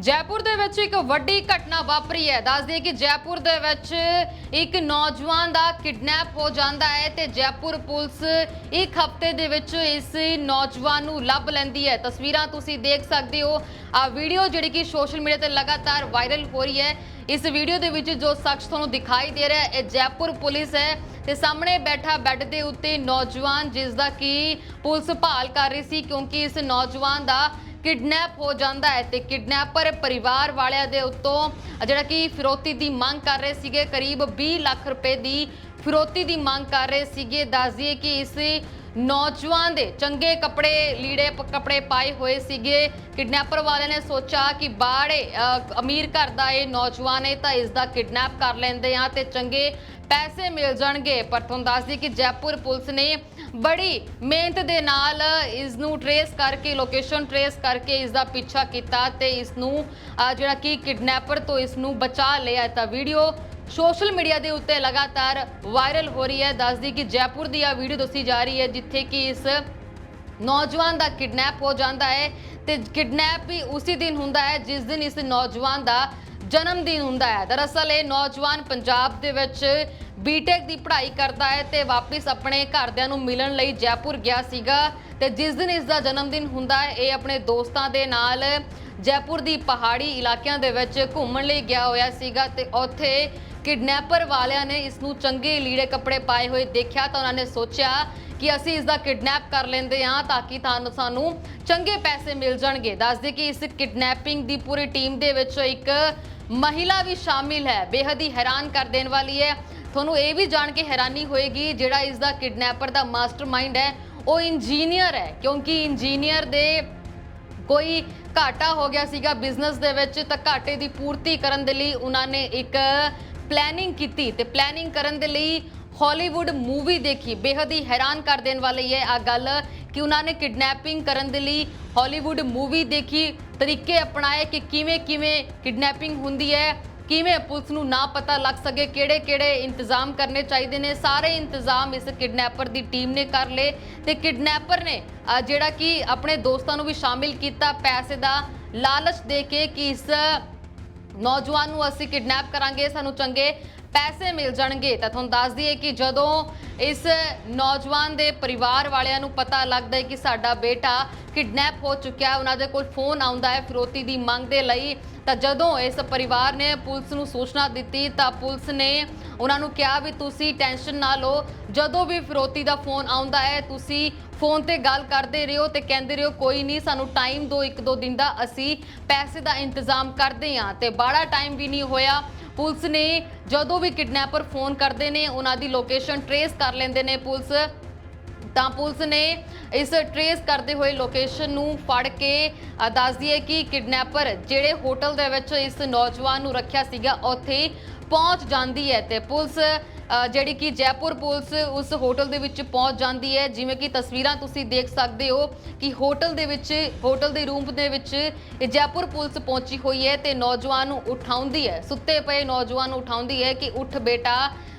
ਜੈਪੁਰ ਦੇ ਵਿੱਚ ਇੱਕ ਵੱਡੀ ਘਟਨਾ ਵਾਪਰੀ ਹੈ। ਦੱਸ ਦਈਏ ਕਿ ਜੈਪੁਰ ਦੇ ਵਿੱਚ ਇੱਕ ਨੌਜਵਾਨ ਦਾ ਕਿਡਨੈਪ ਹੋ ਜਾਂਦਾ ਹੈ ਤੇ ਜੈਪੁਰ ਪੁਲਿਸ ਇੱਕ ਹਫ਼ਤੇ ਦੇ ਵਿੱਚ ਇਸ ਨੌਜਵਾਨ ਨੂੰ ਲੱਭ ਲੈਂਦੀ ਹੈ। ਤਸਵੀਰਾਂ ਤੁਸੀਂ ਦੇਖ ਸਕਦੇ ਹੋ। ਆ ਵੀਡੀਓ ਜਿਹੜੀ ਕਿ ਸੋਸ਼ਲ ਮੀਡੀਆ ਤੇ ਲਗਾਤਾਰ ਵਾਇਰਲ ਹੋ ਰਹੀ ਹੈ। ਇਸ ਵੀਡੀਓ ਦੇ ਵਿੱਚ ਜੋ ਸ਼ਖਸ ਤੁਹਾਨੂੰ ਦਿਖਾਈ ਦੇ ਰਿਹਾ ਹੈ, ਇਹ ਜੈਪੁਰ ਪੁਲਿਸ ਹੈ ਤੇ ਸਾਹਮਣੇ ਬੈਠਾ ਬੈੱਡ ਦੇ ਉੱਤੇ ਨੌਜਵਾਨ ਜਿਸ ਦਾ ਕਿ ਪੁਲਿਸ ਭਾਲ ਕਰ ਰਹੀ ਸੀ ਕਿਉਂਕਿ ਇਸ ਨੌਜਵਾਨ ਦਾ ਕਿਡਨੈਪ ਹੋ ਜਾਂਦਾ ਹੈ ਤੇ ਕਿਡਨੈਪਰ ਪਰਿਵਾਰ ਵਾਲਿਆਂ ਦੇ ਉੱਤੋਂ ਜਿਹੜਾ ਕਿ ਫਿਰੋਤੀ ਦੀ ਮੰਗ ਕਰ ਰਹੇ ਸੀਗੇ, ਕਰੀਬ 20 ਲੱਖ ਰੁਪਏ ਦੀ ਫਿਰੋਤੀ ਦੀ ਮੰਗ ਕਰ ਰਹੇ ਸੀਗੇ। ਦੱਸ ਦਈਏ ਕਿ ਇਸ ਨੌਜਵਾਨ ਦੇ ਚੰਗੇ ਕੱਪੜੇ ਲੀੜੇ ਪ- ਕੱਪੜੇ ਪਾਏ ਹੋਏ ਸੀਗੇ। ਕਿਡਨੈਪਰ ਵਾਲਿਆਂ ਨੇ ਸੋਚਿਆ ਕਿ ਬਾੜੇ ਅਮੀਰ ਘਰ ਦਾ ਇਹ ਨੌਜਵਾਨ ਹੈ ਤਾਂ ਇਸ ਦਾ ਕਿਡਨੈਪ ਕਰ ਲੈਂਦੇ ਆ ਤੇ ਚੰਗੇ ਪੈਸੇ ਮਿਲ ਜਾਣਗੇ। ਪਰ ਤੁਹਾਨੂੰ ਦੱਸ ਦਈਏ ਕਿ ਜੈਪੁਰ ਪੁਲਿਸ ਨੇ ਬੜੀ ਮਿਹਨਤ ਦੇ ਨਾਲ ਇਸ ਨੂੰ ਟਰੇਸ ਕਰਕੇ ਲੋਕੇਸ਼ਨ ਟਰੇਸ ਕਰਕੇ ਇਸ ਦਾ ਪਿੱਛਾ ਕੀਤਾ ਤੇ ਇਸ ਨੂੰ ਅਹ, ਜਿਹੜਾ ਕਿ ਕਿਡਨੈਪਰ ਤੋਂ ਇਸ ਨੂੰ ਬਚਾ ਲਿਆ ਤਾਂ ਵੀਡੀਓ ਸੋਸ਼ਲ ਮੀਡੀਆ ਦੇ ਉੱਤੇ ਲਗਾਤਾਰ ਵਾਇਰਲ ਹੋ ਰਹੀ ਹੈ। ਦੱਸਦੀ ਕਿ ਜੈਪੁਰ ਦੀ ਆ ਵੀਡੀਓ ਦੱਸੀ ਜਾ ਰਹੀ ਹੈ, ਜਿੱਥੇ ਕਿ ਇਸ ਨੌਜਵਾਨ ਦਾ ਕਿਡਨੈਪ ਹੋ ਜਾਂਦਾ ਹੈ ਤੇ ਕਿਡਨੈਪ ਵੀ ਉਸੇ ਦਿਨ ਹੁੰਦਾ ਹੈ, ਜਿਸ ਦਿਨ ਇਸ ਨੌਜਵਾਨ ਦਾ ਜਨਮ ਦਿਨ ਹੁੰਦਾ ਹੈ। ਦਰਅਸਲ ਇਹ ਨੌਜਵਾਨ ਪੰਜਾਬ ਦੇ ਵਿੱਚ ਬੀਟੈਕ ਦੀ ਪੜ੍ਹਾਈ ਕਰਦਾ ਹੈ ਤੇ ਵਾਪਸ ਆਪਣੇ ਘਰਦਿਆਂ ਨੂੰ ਮਿਲਣ ਲਈ ਜੈਪੁਰ ਗਿਆ ਸੀਗਾ ਤੇ ਜਿਸ ਦਿਨ ਇਸ ਦਾ ਜਨਮ ਦਿਨ ਹੁੰਦਾ ਹੈ, ਇਹ ਆਪਣੇ ਦੋਸਤਾਂ ਦੇ ਨਾਲ ਜੈਪੁਰ ਦੀ ਪਹਾੜੀ ਇਲਾਕਿਆਂ ਦੇ ਵਿੱਚ ਘੁੰਮਣ ਲਈ ਗਿਆ ਹੋਇਆ ਸੀਗਾ ਤੇ ਉੱਥੇ ਕਿਡਨੈਪਰ ਵਾਲਿਆਂ ਨੇ ਇਸ ਨੂੰ ਚੰਗੇ ਲੀੜੇ ਕੱਪੜੇ ਪਾਏ ਹੋਏ ਦੇਖਿਆ ਤਾਂ ਉਹਨਾਂ ਨੇ ਸੋਚਿਆ ਕਿ ਅਸੀਂ ਇਸ ਦਾ ਕਿਡਨੈਪ ਕਰ ਲੈਂਦੇ ਹਾਂ ਤਾਂ ਕਿ ਤੁਹਾਨੂੰ ਸਾਨੂੰ ਚੰਗੇ ਪੈਸੇ ਮਿਲ ਜਾਣਗੇ। ਦੱਸਦੇ ਕਿ ਇਸ ਕਿਡਨੈਪਿੰਗ ਦੀ ਪੂਰੀ ਟੀਮ ਦੇ ਵਿੱਚ ਇੱਕ ਮਹਿਲਾ ਵੀ ਸ਼ਾਮਿਲ ਹੈ। ਬੇਹੱਦ ਹੀ ਹੈਰਾਨ ਕਰ ਦੇਣ ਵਾਲੀ ਹੈ। ਤੁਹਾਨੂੰ ਇਹ ਵੀ ਜਾਣ ਕੇ ਹੈਰਾਨੀ ਹੋਏਗੀ ਜਿਹੜਾ ਇਸ ਦਾ ਕਿਡਨੈਪਰ ਦਾ ਮਾਸਟਰਮਾਈਂਡ ਹੈ, ਉਹ ਇੰਜੀਨੀਅਰ ਹੈ। ਕਿਉਂਕਿ ਇੰਜੀਨੀਅਰ ਦੇ ਕੋਈ ਘਾਟਾ ਹੋ ਗਿਆ ਸੀਗਾ ਬਿਜ਼ਨਸ ਦੇ ਵਿੱਚ ਤਾਂ ਘਾਟੇ ਦੀ ਪੂਰਤੀ ਕਰਨ ਦੇ ਲਈ ਉਹਨਾਂ ਨੇ ਇੱਕ ਪਲੈਨਿੰਗ ਕੀਤੀ ਤੇ ਪਲੈਨਿੰਗ ਕਰਨ ਦੇ ਲਈ ਹਾਲੀਵੁੱਡ ਮੂਵੀ ਦੇਖੀ। ਬੇਹੱਦ ਹੀ ਹੈਰਾਨ ਕਰ ਦੇਣ ਵਾਲੀ ਹੈ ਆ ਗੱਲ ਕਿ ਉਹਨਾਂ ਨੇ ਕਿਡਨੈਪਿੰਗ ਕਰਨ ਦੇ ਲਈ ਹਾਲੀਵੁੱਡ ਮੂਵੀ ਦੇਖੀ। ਤਰੀਕੇ ਅਪਣਾਏ ਕਿ ਕਿਵੇਂ ਕਿਵੇਂ ਕਿਡਨੈਪਿੰਗ ਹੁੰਦੀ ਹੈ, ਕਿਵੇਂ ਪੁਲਿਸ ਨੂੰ ਨਾ ਪਤਾ ਲੱਗ ਸਕੇ, ਕਿਹੜੇ ਕਿਹੜੇ ਇੰਤਜ਼ਾਮ ਕਰਨੇ ਚਾਹੀਦੇ ਨੇ। ਸਾਰੇ ਇੰਤਜ਼ਾਮ ਇਸ ਕਿਡਨੈਪਰ ਦੀ ਟੀਮ ਨੇ ਕਰ ਲਏ ਤੇ ਕਿਡਨੈਪਰ ਨੇ ਜਿਹੜਾ ਕਿ ਆਪਣੇ ਦੋਸਤਾਂ ਨੂੰ ਵੀ ਸ਼ਾਮਿਲ ਕੀਤਾ ਪੈਸੇ ਦਾ ਲਾਲਚ ਦੇ ਕੇ ਕਿ ਇਸ ਨੌਜਵਾਨ ਨੂੰ ਅਸੀਂ ਕਿਡਨੈਪ ਕਰਾਂਗੇ, ਸਾਨੂੰ ਚੰਗੇ ਪੈਸੇ ਮਿਲ ਜਾਣਗੇ। ਤਾਂ ਤੁਹਾਨੂੰ ਦੱਸ ਦਈਏ ਕਿ ਜਦੋਂ ਇਸ ਨੌਜਵਾਨ ਦੇ ਪਰਿਵਾਰ ਵਾਲਿਆਂ ਨੂੰ ਪਤਾ ਲੱਗਦਾ ਹੈ ਕਿ ਸਾਡਾ ਬੇਟਾ ਕਿਡਨੈਪ ਹੋ ਚੁੱਕਿਆ ਹੈ, ਉਹਨਾਂ ਦੇ ਕੋਲ ਫੋਨ ਆਉਂਦਾ ਹੈ ਫਿਰੋਤੀ ਦੀ ਮੰਗ ਦੇ ਲਈ, ਤਾਂ ਜਦੋਂ ਇਸ ਪਰਿਵਾਰ ਨੇ ਪੁਲਿਸ ਨੂੰ ਸੂਚਨਾ ਦਿੱਤੀ, ਤਾਂ ਪੁਲਿਸ ਨੇ ਉਹਨਾਂ ਨੂੰ ਕਿਹਾ ਵੀ ਤੁਸੀਂ ਟੈਨਸ਼ਨ ਨਾ ਲਓ, ਜਦੋਂ ਵੀ ਫਿਰੋਤੀ ਦਾ ਫੋਨ ਆਉਂਦਾ ਹੈ, ਤੁਸੀਂ ਫੋਨ ਤੇ ਗੱਲ ਕਰਦੇ ਰਹੋ ਤੇ ਕਹਿੰਦੇ ਰਹੋ, ਕੋਈ ਨਹੀਂ, ਸਾਨੂੰ ਟਾਈਮ ਦਿਓ ਇੱਕ ਦੋ ਦਿਨ ਦਾ। ਅਸੀਂ ਪੈਸੇ ਦਾ ਇੰਤਜ਼ਾਮ ਕਰਦੇ ਹਾਂ ਤੇ ਬਾੜਾ ਟਾਈਮ ਵੀ ਨਹੀਂ ਹੋਇਆ। ਪੁਲਿਸ ਨੇ ਜਦੋਂ ਵੀ ਕਿਡਨੈਪਰ ਫੋਨ ਕਰਦੇ ਨੇ, ਉਹਨਾਂ ਦੀ ਲੋਕੇਸ਼ਨ ਟਰੇਸ ਕਰ ਲੈਂਦੇ ਨੇ ਪੁਲਿਸ। ਤਾਂ ਪੁਲਿਸ ਨੇ ਇਸ ਟਰੇਸ ਕਰਦੇ ਹੋਏ ਲੋਕੇਸ਼ਨ ਨੂੰ ਫੜ ਕੇ ਦੱਸਦੀ ਹੈ ਕਿ ਕਿਡਨੈਪਰ ਜਿਹੜੇ ਹੋਟਲ ਦੇ ਵਿੱਚ ਇਸ ਨੌਜਵਾਨ ਨੂੰ ਰੱਖਿਆ ਸੀਗਾ, ਉੱਥੇ ਪਹੁੰਚ ਜਾਂਦੀ ਹੈ ਤੇ ਪੁਲਿਸ ਜਿਹੜੀ ਕਿ ਜੈਪੁਰ ਪੁਲਿਸ ਉਸ ਹੋਟਲ ਦੇ ਵਿੱਚ ਪਹੁੰਚ ਜਾਂਦੀ ਹੈ। ਜਿਵੇਂ ਕਿ ਤਸਵੀਰਾਂ ਤੁਸੀਂ ਦੇਖ ਸਕਦੇ ਹੋ ਕਿ ਹੋਟਲ ਦੇ ਵਿੱਚ, ਹੋਟਲ ਦੇ ਰੂਮ ਦੇ ਵਿੱਚ ਇਹ ਜੈਪੁਰ ਪੁਲਿਸ ਪਹੁੰਚੀ ਹੋਈ ਹੈ ਤੇ ਨੌਜਵਾਨ ਨੂੰ ਉਠਾਉਂਦੀ ਹੈ। ਸੁੱਤੇ ਪਏ ਨੌਜਵਾਨ ਨੂੰ ਉਠਾਉਂਦੀ ਹੈ ਕਿ, ਉੱਠ ਬੇਟਾ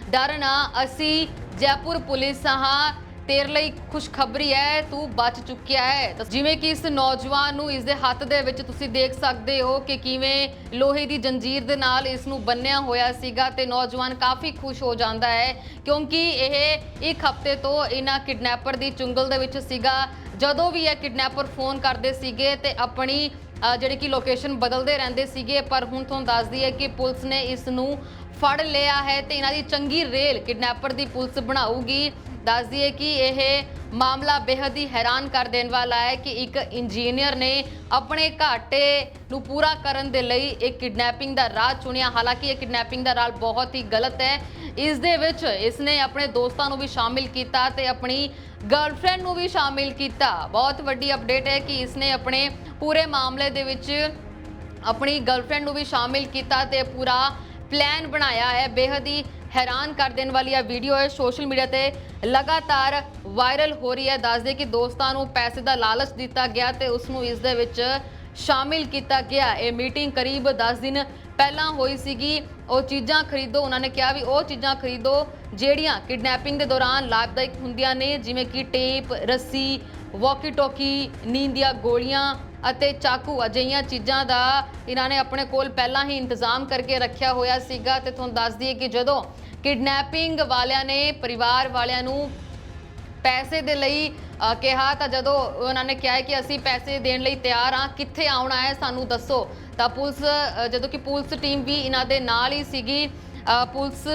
ਡਰਨਾ ਅਸੀਂ ਜੈਪੁਰ ਪੁਲਿਸ ਹਾਂ। ਤੇਰੇ ਲਈ ਖੁਸ਼ਖਬਰੀ ਹੈ, ਤੂੰ ਬਚ ਚੁੱਕਿਆ ਹੈ। ਤਾਂ ਜਿਵੇਂ ਕਿ ਇਸ ਨੌਜਵਾਨ ਨੂੰ ਇਸ ਦੇ ਹੱਥ ਦੇ ਵਿੱਚ ਤੁਸੀਂ ਦੇਖ ਸਕਦੇ ਹੋ ਕਿ ਕਿਵੇਂ ਲੋਹੇ ਦੀ ਜੰਜੀਰ ਦੇ ਨਾਲ ਇਸ ਨੂੰ ਬੰਨਿਆ ਹੋਇਆ ਸੀਗਾ ਤੇ ਨੌਜਵਾਨ ਕਾਫੀ ਖੁਸ਼ ਹੋ ਜਾਂਦਾ ਹੈ ਕਿਉਂਕਿ ਇਹ ਇੱਕ ਹਫ਼ਤੇ ਤੋਂ ਇਹਨਾਂ ਕਿਡਨੈਪਰ ਦੀ ਚੁੰਗਲ ਦੇ ਵਿੱਚ ਸੀਗਾ। ਜਦੋਂ ਵੀ ਇਹ ਕਿਡਨੈਪਰ ਫੋਨ ਕਰਦੇ ਸੀਗੇ ਤੇ ਆਪਣੀ ਜਿਹੜੀ ਕਿ ਲੋਕੇਸ਼ਨ ਬਦਲਦੇ ਰਹਿੰਦੇ ਸੀਗੇ, ਪਰ ਹੁਣ ਤੁਹਾਨੂੰ ਦੱਸਦੀ ਹੈ ਕਿ ਪੁਲਿਸ ਨੇ ਇਸ ਨੂੰ ਫੜ ਲਿਆ ਹੈ ਤੇ ਇਹਨਾਂ ਦੀ ਚੰਗੀ ਰੇਲ ਕਿਡਨੈਪਰ ਦੀ ਪੁਲਿਸ ਬਣਾਊਗੀ। ਦੱਸਦੀ ਹੈ ਕਿ ਇਹ ਮਾਮਲਾ ਬੇਹੱਦ ਹੀ ਹੈਰਾਨ ਕਰ ਦੇਣ ਵਾਲਾ ਹੈ ਕਿ ਇੱਕ ਇੰਜੀਨੀਅਰ ਨੇ ਆਪਣੇ ਘਾਟੇ ਨੂੰ ਪੂਰਾ ਕਰਨ ਦੇ ਲਈ ਇੱਕ ਕਿਡਨੈਪਿੰਗ ਦਾ ਰਾਹ ਚੁਣਿਆ। ਹਾਲਾਂਕਿ ਇਹ ਕਿਡਨੈਪਿੰਗ ਦਾ ਰਾਹ ਬਹੁਤ ਹੀ ਗਲਤ ਹੈ। ਇਸ ਦੇ ਵਿੱਚ ਇਸਨੇ ਆਪਣੇ ਦੋਸਤਾਂ ਨੂੰ ਵੀ ਸ਼ਾਮਿਲ ਕੀਤਾ ਤੇ ਆਪਣੀ ਗਰਲਫ੍ਰੈਂਡ ਨੂੰ ਵੀ ਸ਼ਾਮਿਲ ਕੀਤਾ। ਬਹੁਤ ਵੱਡੀ ਅਪਡੇਟ ਹੈ ਕਿ ਇਸਨੇ ਆਪਣੇ ਪੂਰੇ ਮਾਮਲੇ ਦੇ ਵਿੱਚ ਆਪਣੀ ਗਰਲਫ੍ਰੈਂਡ ਨੂੰ ਵੀ ਸ਼ਾਮਿਲ ਕੀਤਾ ਤੇ ਪੂਰਾ ਪਲਾਨ ਬਣਾਇਆ ਹੈ। ਬੇਹੱਦ ਹੀ ਹੈਰਾਨ ਕਰ ਦੇਣ ਵਾਲੀ ਇਹ ਵੀਡੀਓ ਹੈ। ਸੋਸ਼ਲ ਮੀਡੀਆ ਤੇ ਲਗਾਤਾਰ ਵਾਇਰਲ ਹੋ ਰਹੀ ਹੈ। ਦੱਸਦੇ ਕਿ ਦੋਸਤਾਂ ਨੂੰ ਪੈਸੇ ਦਾ ਲਾਲਚ ਦਿੱਤਾ ਗਿਆ ਤੇ ਉਸ ਨੂੰ ਇਸ ਦੇ ਵਿੱਚ ਸ਼ਾਮਿਲ ਕੀਤਾ ਗਿਆ। ਇਹ ਮੀਟਿੰਗ ਕਰੀਬ 10 ਦਿਨ ਪਹਿਲਾਂ ਹੋਈ ਸੀਗੀ, ਉਹ ਚੀਜ਼ਾਂ ਖਰੀਦੋ, ਉਹਨਾਂ ਨੇ ਕਿਹਾ ਵੀ ਉਹ ਚੀਜ਼ਾਂ ਖਰੀਦੋ, ਜਿਹੜੀਆਂ ਕਿਡਨੈਪਿੰਗ ਦੇ ਦੌਰਾਨ ਲਾਭਦਾਇਕ ਹੁੰਦੀਆਂ ਨੇ, ਜਿਵੇਂ ਕਿ ਟੇਪ, ਰੱਸੀ ਵਾਕੀ ਟੋਕੀ ਨੀਂਦ ਦੀਆਂ ਗੋਲੀਆਂ ਅਤੇ ਚਾਕੂ, ਅਜਿਹੀਆਂ ਚੀਜ਼ਾਂ ਦਾ ਇਹਨਾਂ ਨੇ ਆਪਣੇ ਕੋਲ ਪਹਿਲਾਂ ਹੀ ਇੰਤਜ਼ਾਮ ਕਰਕੇ ਰੱਖਿਆ ਹੋਇਆ ਸੀਗਾ ਤੇ ਤੁਹਾਨੂੰ ਦੱਸ ਦਈਏ ਕਿ ਜਦੋਂ ਕਿਡਨੈਪਿੰਗ ਵਾਲਿਆਂ ਨੇ ਪਰਿਵਾਰ ਵਾਲਿਆਂ ਨੂੰ ਪੈਸੇ ਦੇ ਲਈ ਕਿਹਾ ਤਾਂ ਜਦੋਂ ਉਹਨਾਂ ਨੇ ਕਿਹਾ ਕਿ ਅਸੀਂ ਪੈਸੇ ਦੇਣ ਲਈ ਤਿਆਰ ਹਾਂ, ਕਿੱਥੇ ਆਉਣਾ ਹੈ ਸਾਨੂੰ ਦੱਸੋ। ਤਾਂ ਪੁਲਿਸ ਜਦੋਂ ਕਿ ਪੁਲਿਸ ਟੀਮ ਵੀ ਇਹਨਾਂ ਦੇ ਨਾਲ ਹੀ ਸੀਗੀ ਪੁਲਿਸ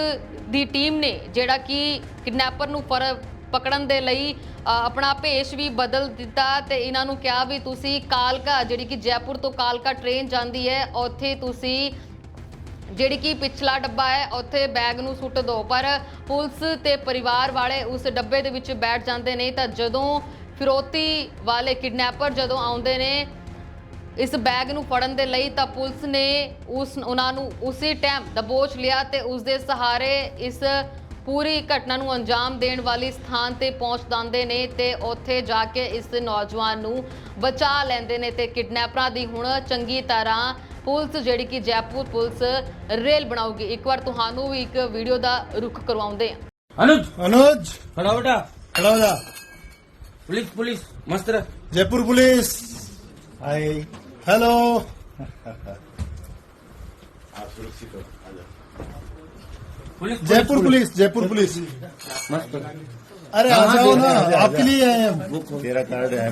ਦੀ ਟੀਮ ਨੇ ਜਿਹੜਾ ਕਿ ਕਿਡਨੈਪਰ ਨੂੰ ਫਰ, ਪਕੜਨ ਦੇ ਲਈ ਆਪਣਾ ਭੇਸ਼ ਵੀ ਬਦਲ ਦਿੱਤਾ ਤੇ ਇਹਨਾਂ ਨੂੰ ਕਿਹਾ ਵੀ ਤੁਸੀਂ ਕਾਲਕਾ, ਜਿਹੜੀ ਕਿ ਜੈਪੁਰ ਤੋਂ ਕਾਲਕਾ ਟ੍ਰੇਨ ਜਾਂਦੀ ਹੈ, ਉੱਥੇ ਤੁਸੀਂ ਜਿਹੜੀ ਕਿ ਪਿਛਲਾ ਡੱਬਾ ਹੈ, ਉੱਥੇ ਬੈਗ ਨੂੰ ਸੁੱਟ ਦਿਓ ਪਰ ਪੁਲਿਸ ਤੇ ਪਰਿਵਾਰ ਵਾਲੇ ਉਸ ਡੱਬੇ ਦੇ ਵਿੱਚ ਬੈਠ ਜਾਂਦੇ ਨੇ ਤਾਂ ਜਦੋਂ ਫਿਰੋਤੀ ਵਾਲੇ ਕਿਡਨੈਪਰ ਜਦੋਂ ਆਉਂਦੇ ਨੇ ਇਸ ਬੈਗ ਨੂੰ ਫੜਨ ਦੇ ਲਈ ਤਾਂ ਪੁਲਿਸ ਨੇ ਉਸ, ਉਹਨਾਂ ਨੂੰ ਉਸੇ ਟਾਈਮ ਦਬੋਚ ਲਿਆ ਤੇ ਉਸ ਦੇ ਸਹਾਰੇ ਇਸ ਪੂਰੀ ਘਟਨਾ ਨੂੰ ਅੰਜਾਮ ਦੇਣ ਵਾਲੀ ਸਥਾਨ ਤੇ ਪਹੁੰਚ ਜਾਂਦੇ ਨੇ ਤੇ ਉੱਥੇ ਜਾ ਕੇ ਇਸ ਨੌਜਵਾਨ ਨੂੰ ਬਚਾ ਲੈਂਦੇ ਨੇ ਤੇ ਕਿਡਨੈਪਰਾਂ ਦੀ ਹੁਣ ਚੰਗੀ ਤਰ੍ਹਾਂ ਪੁਲਿਸ ਜਿਹੜੀ ਕਿ ਜੈਪੁਰ ਪੁਲਿਸ ਰੇਲ ਬਣਾਉਗੀ ਇੱਕ ਵਾਰ ਤੁਹਾਨੂੰ ਵੀ ਇੱਕ ਵੀਡੀਓ ਦਾ ਰੁਖ ਕਰਵਾਉਂਦੇ ਹਾਂ अनुज अनुज खड़ा बेटा खड़ा हो जा पुलिस पुलिस मस्त रह Jaipur police hi hello police Jaipur police Jaipur police मस्त अरे आ जाओ ना आपके लिए आए हैं तेरा कार्ड है